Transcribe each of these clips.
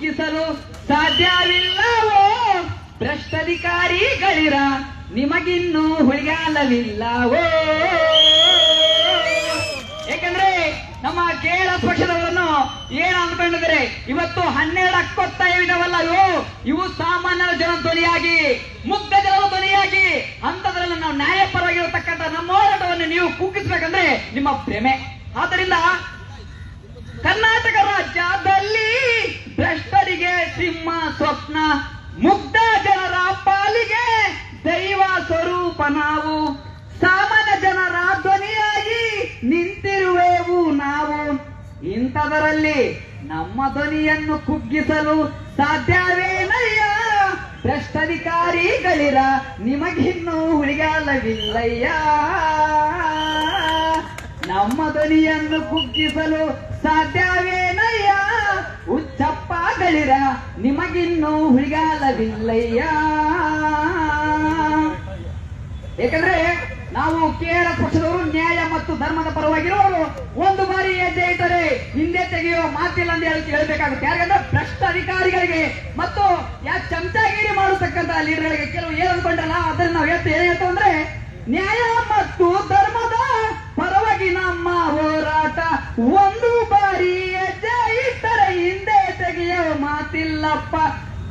ಕುಗ್ಗಿಸಲು ಸಾಧ್ಯವಿಲ್ಲವೋ? ಭ್ರಷ್ಟಾಧಿಕಾರಿಗಳಿರ ನಿಮಗಿನ್ನೂ ಹುಳಿಗಾಲವಿಲ್ಲವೋ? ಯಾಕಂದ್ರೆ ನಮ್ಮ ಕೇರಳ ಪಕ್ಷದವರನ್ನು ಏನು ಅನ್ಕೊಂಡಿದ್ರೆ ಇವತ್ತು ಹನ್ನೆರಡು ಅಕ್ಕೊತ್ತ ಇವು ಇವು ಸಾಮಾನ್ಯ ಜನ ಧ್ವನಿಯಾಗಿ, ಮುಗ್ಧ ಜನರ ಧ್ವನಿಯಾಗಿ ಅಂತದ್ರಲ್ಲಿ ನಾವು ನ್ಯಾಯಪರವಾಗಿರತಕ್ಕಂಥ ನಮ್ಮ ಹೋರಾಟವನ್ನು ನೀವು ಕುಗ್ಗಿಸ್ಬೇಕಂದ್ರೆ ನಿಮ್ಮ ಪ್ರೇಮೆ ಆದ್ದರಿಂದ ಸಿಂಹ ಸ್ವಪ್ನ, ಮುಗ್ಧ ಜನರ ಪಾಲಿಗೆ ದೈವ ಸ್ವರೂಪ ನಾವು. ಸಾಮಾನ್ಯ ಜನರ ಧ್ವನಿಯಾಗಿ ನಿಂತಿರುವೆವು ನಾವು. ಇಂಥದರಲ್ಲಿ ನಮ್ಮ ಧ್ವನಿಯನ್ನು ಕುಗ್ಗಿಸಲು ಸಾಧ್ಯವೇನಯ್ಯ? ಭ್ರಷ್ಟಾಧಿಕಾರಿಗಳಿರ ನಿಮಗಿನ್ನೂ ಹುಳಿಗಾಲವಿಲ್ಲಯ್ಯ ನಮ್ಮ ಧ್ವನಿಯನ್ನು ಕುಗ್ಗಿಸಲು ಸಾಧ್ಯವೇನಯ್ಯ? ಉಚ್ಚಪ್ಪಗಳಿರ ನಿಮಗಿನ್ನೂ ಹುಳಿಗಾಲವಿಲ್ಲಯ್ಯ. ಏಕೆಂದ್ರೆ ನಾವು ಕೇರಳ ಪಕ್ಷದವರು ನ್ಯಾಯ ಮತ್ತು ಧರ್ಮದ ಪರವಾಗಿರೋರು. ಒಂದು ಬಾರಿ ಹೆಜ್ಜೆ ಇಟ್ಟರೆ ಹಿಂದೆ ತೆಗೆಯುವ ಮಾತಿಲ್ಲ ಅಂತ ಹೇಳಿ ಹೇಳಬೇಕಾಗುತ್ತೆ ಯಾಕಂದ್ರೆ ಭ್ರಷ್ಟ ಅಧಿಕಾರಿಗಳಿಗೆ ಮತ್ತು ಯಾ ಚಮಚಾಗಿರಿ ಮಾಡತಕ್ಕಂತ ಲೀಡರ್ಗಳಿಗೆ ಕೆಲವು ಏನು ಅನ್ಕೊಂಡ್ರಲ್ಲ ಅದನ್ನ ನಾವು ಹೇಳ್ತೇವೆ. ಏನ್ ಅಂತಂದ್ರೆ ಅಂದ್ರೆ, ನ್ಯಾಯ ಮತ್ತು ಧರ್ಮದ ಪರವಾಗಿ ನಮ್ಮ ಹೋರಾಟ ಮಾತಿಲ್ಲಪ್ಪ.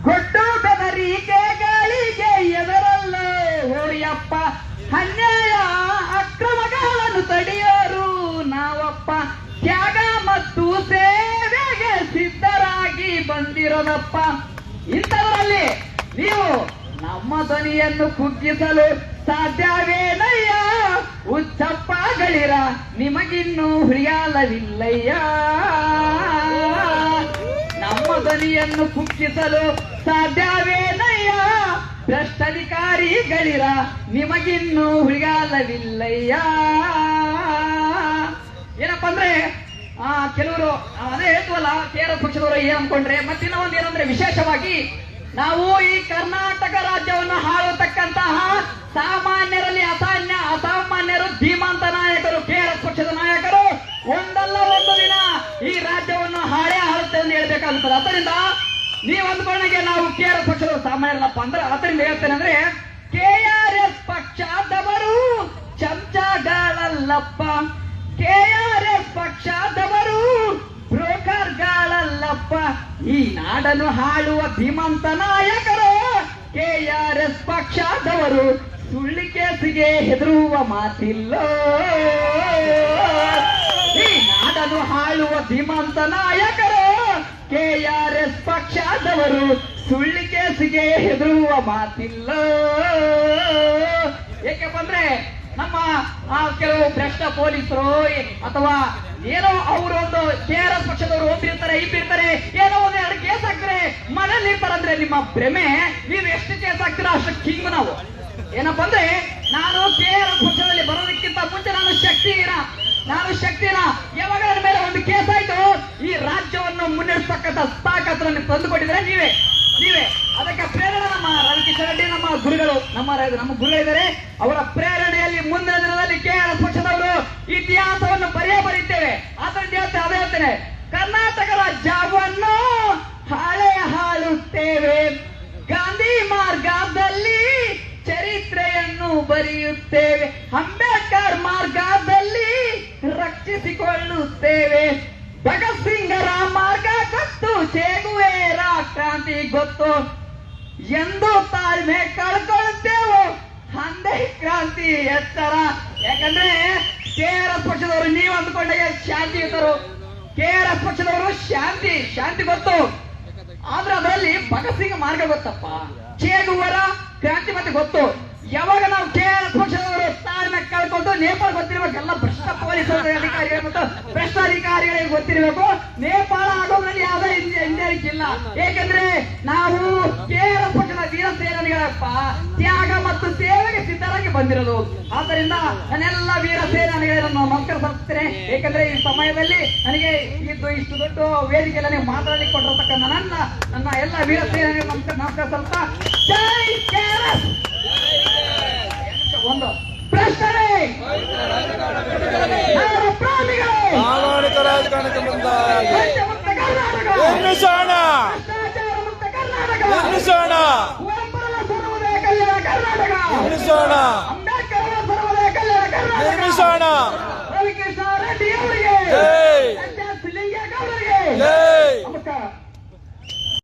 ಕೊಟ್ಟು ಬೆದರಿಕೆ ಗಾಳಿಗೆ ಎದರಲ್ಲ ಹೋಯಪ್ಪ ಅನ್ಯಾಯ ಅಕ್ರಮಗಳನ್ನು ತಡೆಯೋರು ನಾವಪ್ಪ. ತ್ಯಾಗ ಮತ್ತು ಸೇವೆಗೆ ಸಿದ್ಧರಾಗಿ ಬಂದಿರೋದಪ್ಪ. ಇಂಥವರಲ್ಲಿ ನೀವು ನಮ್ಮ ಧ್ವನಿಯನ್ನು ಕುಗ್ಗಿಸಲು ಸಾಧ್ಯವೇನಯ್ಯ? ಉಚ್ಚಪ್ಪಗಳಿರ ನಿಮಗಿನ್ನೂ ಹುರಿಯಾಲವಿಲ್ಲಯ್ಯ. ನಮ್ಮ ಕುಕ್ಕಿಸಲು ಸಾಧ್ಯವೇನಯ್ಯ ಭ್ರಷ್ಟಾಧಿಕಾರಿಗಳಿರ ನಿಮಗಿನ್ನೂ ಹುಳಿಗಾಲವಿಲ್ಲಯ್ಯ? ಏನಪ್ಪ ಅಂದ್ರೆ, ಆ, ಕೆಲವರು ಅದೇ ಹೇಳ್ತವಲ್ಲ ಕೇರಳ ಪಕ್ಷದವರು ಏನ್ ಅನ್ಕೊಂಡ್ರೆ, ಮತ್ತಿನ್ನ ಒಂದು ಏನಂದ್ರೆ ವಿಶೇಷವಾಗಿ ನಾವು ಈ ಕರ್ನಾಟಕ ರಾಜ್ಯವನ್ನು ಆಳುತ್ತಕ್ಕಂತಹ ಸಾಮಾನ್ಯರಲ್ಲಿ ಅಸಾನ್ಯ, ಅಸಾಮಾನ್ಯರು ಧೀಮಂತ ನಾಯಕರು ಕೇರಳ ಪಕ್ಷದ ನಾಯಕರು, ಒಂದಲ್ಲ ಒಂದು ದಿನ ಈ ರಾಜ್ಯವನ್ನು ಹಾಳೇ ಹೇಳ್ಬೇಕಾಗುತ್ತದೆ ಅದರಿಂದ ನೀವು ಅಂದ್ಕೊಂಡಂಗೆ ನಾವು ಕೇರಳ ಪಕ್ಷದ ಸಾಮಾನ್ಯರಲ್ಲಪ್ಪ ಅಂದ್ರೆ ಅದರಿಂದ ಹೇಳ್ತೇನೆ ಅಂದ್ರೆ ಕೆ ಆರ್ ಎಸ್ ಪಕ್ಷದವರು ಚಮಚಗಳಲ್ಲಪ್ಪ. ಕೆ ಆರ್ ಎಸ್ ಪಕ್ಷದವರು ಬ್ರೋಕರ್ಗಳಲ್ಲಪ್ಪ. ಈ ನಾಡನ್ನು ಹಾಳುವ ಧೀಮಂತ ನಾಯಕರು ಕೆ ಆರ್ ಎಸ್ ಪಕ್ಷದವರು ಸುಳ್ಳಿ ಕೇಸಿಗೆ ಹೆದರುವ ಮಾತಿಲ್ಲ. ಈ ನಾಡನ್ನು ಹಾಳುವ ಧೀಮಂತ ನಾಯಕರು ಕೆ ಆರ್ ಎಸ್ ಪಕ್ಷದವರು ಸುಳ್ಳಿ ಕೇಸಿಗೆ ಹೆದರುವ ಮಾತಿಲ್ಲ. ಏಕೆ ಬಂದ್ರೆ ನಮ್ಮ, ಆ, ಕೆಲವು ಭ್ರಷ್ಟ ಪೊಲೀಸರು ಅಥವಾ ಏನೋ ಅವರು ಒಂದು ಕೆ ಆರ್ ಎಸ್ ಪಕ್ಷದವರು ಒಬ್ಬಿರ್ತಾರೆ, ಇಬ್ಬಿರ್ತಾರೆ, ಏನೋ ಒಂದು ಎರಡು ಕೇಸ್ ಹಾಕ್ತಾರೆ. ಮನೇಲಿ ಇರ್ತಾರಂದ್ರೆ ನಿಮ್ಮ ಭ್ರಮೆ, ನೀವು ಎಷ್ಟು ಕೇಸ್ ಹಾಕ್ತೀರಾ ಅಷ್ಟು ಕಿಂಗ್ ನಾವು. ಏನಪ್ಪ ಅಂದ್ರೆ, ನಾನು ಕೆ ಆರ್ ಎಸ್ ಪಕ್ಷದಲ್ಲಿ ಬರೋದಕ್ಕಿಂತ ಮುಂಚೆ ನಾನು ಶಕ್ತಿನ ನಾನು ಶಕ್ತಿನ ಯಾವಾಗ ನನ್ನ ಮೇಲೆ ಒಂದು ಕೇಸ್ ಆಯ್ತು. ಈ ರಾಜ್ಯವನ್ನು ಮುನ್ನಡೆಸ್ತಕ್ಕಂಥ ತಾಕತ್ತು ನನಗೆ ತಂದುಕೊಟ್ಟಿದ್ರೆ ನೀವೇ ನೀವೇ. ಅದಕ್ಕೆ ಪ್ರೇರಣೆ ನಮ್ಮ ರವಿಕಿಶನ್ ರೆಡ್ಡಿ, ನಮ್ಮ ಗುರುಗಳು, ನಮ್ಮ ನಮ್ಮ ಗುರುಗಳಿದ್ದಾರೆ ಅವರ ಪ್ರೇರಣೆಯಲ್ಲಿ ಮುಂದಿನ ದಿನದಲ್ಲಿ ಕೆ ಆರ್ ಪಕ್ಷದವರು ಇತಿಹಾಸವನ್ನು ಬರೆಯೇ ಬರೀತೇವೆ. ಆದ್ದರಿಂದ ಹೇಳ್ತೇನೆ, ಅದೇ ಹೇಳ್ತೇನೆ. ಕರ್ನಾಟಕ ರಾಜ್ಯವನ್ನು ಹಾಳೆ ಹಾಳುತ್ತೇವೆ. ಗಾಂಧಿ ಮಾರ್ಗದಲ್ಲಿ ಚರಿತ್ರೆಯನ್ನು ಬರೆಯುತ್ತೇವೆ. ಅಂಬೇಡ್ಕರ್ ಮಾರ್ಗದಲ್ಲಿ ರಕ್ಷಿಸಿಕೊಳ್ಳುತ್ತೇವೆ. ಭಗತ್ ಸಿಂಗರ ಮಾರ್ಗ ಗೊತ್ತು ಚೇಗುವೇರ ಕ್ರಾಂತಿ ಗೊತ್ತು. ಎಂದು ತಾಳ್ಮೆ ಕಳ್ಕೊಳ್ಳುತ್ತೇವೆ ಅಂದೇ ಕ್ರಾಂತಿ ಎತ್ತರ. ಯಾಕಂದ್ರೆ ಕೆ ಆರ್ ಪಕ್ಷದವರು ನೀವು ಅಂದ್ಕೊಂಡಾಗ ಶಾಂತಿ ಇದ್ದರು. ಕೆ ಆರ್ ಪಕ್ಷದವರು ಶಾಂತಿ ಶಾಂತಿ ಗೊತ್ತು. ಆದ್ರೆ ಅದರಲ್ಲಿ ಭಗತ್ ಸಿಂಗ್ ಮಾರ್ಗ ಗೊತ್ತಪ್ಪ. ಚೇಗುವರ ಕ್ರಾಂತಿ ಮತ್ತೆ ಗೊತ್ತು. ಯಾವಾಗ ನಾವು ಕೆ ಆರ್ ಎಸ್ ಪಕ್ಷದವರು ತಾಳ್ಮೆ ಕಳ್ಕೊಂಡು ನೇಪಾಳ ಗೊತ್ತಿರ್ಬೇಕೆಲ್ಲ, ಭ್ರಷ್ಟ ಪೊಲೀಸ್ ಅಧಿಕಾರಿಗಳು ಮತ್ತು ಭ್ರಷ್ಟ ಅಧಿಕಾರಿಗಳಿಗೆ ಗೊತ್ತಿರಬೇಕು. ನೇಪಾಳ ಆಗೋದ್ರಲ್ಲಿ ಯಾವುದೇ ಹಿಂದೆ ಹಿಂಜರಿಕಿಲ್ಲ ಏಕೆಂದ್ರೆ ನಾವು ಕೆ ಆರ್ ಎಸ್ ಪಕ್ಷದ ವೀರ ಸೇನಾನಿಗಳಪ್ಪ ತ್ಯಾಗ ಮತ್ತು ಸೇವೆಗೆ ಸಿದ್ಧರಾಗಿ ಬಂದಿರೋದು. ಆದ್ದರಿಂದ ನನ್ನೆಲ್ಲ ವೀರ ಸೇನಾನಿಗಳನ್ನು ನಮಸ್ಕಾರ ಸಲ್ಲಿಸ್ತೇನೆ ಏಕೆಂದ್ರೆ ಈ ಸಮಯದಲ್ಲಿ ನನಗೆ ಇದು ಇಷ್ಟು ದೊಡ್ಡ ವೇದಿಕೆ ನೀವು ಮಾತಾಡಲಿಕ್ಕೆ ಕೊಟ್ಟಿರತಕ್ಕಂಥ ನನ್ನ ನನ್ನ ಎಲ್ಲ ವೀರ ಸೇನಾನಿಗಳು ನಮಸ್ಕಾರ ನಮಸ್ಕಾರ ಸಲ್ಲಿಸ್ತಾ ಜೈ KRS! ನಿರ್ಮಿಸೋಣ ನಿರ್ಮಿಸೋಣ ನಿರ್ಮಿಸೋಣ ನಿರ್ಮಿಸೋಣ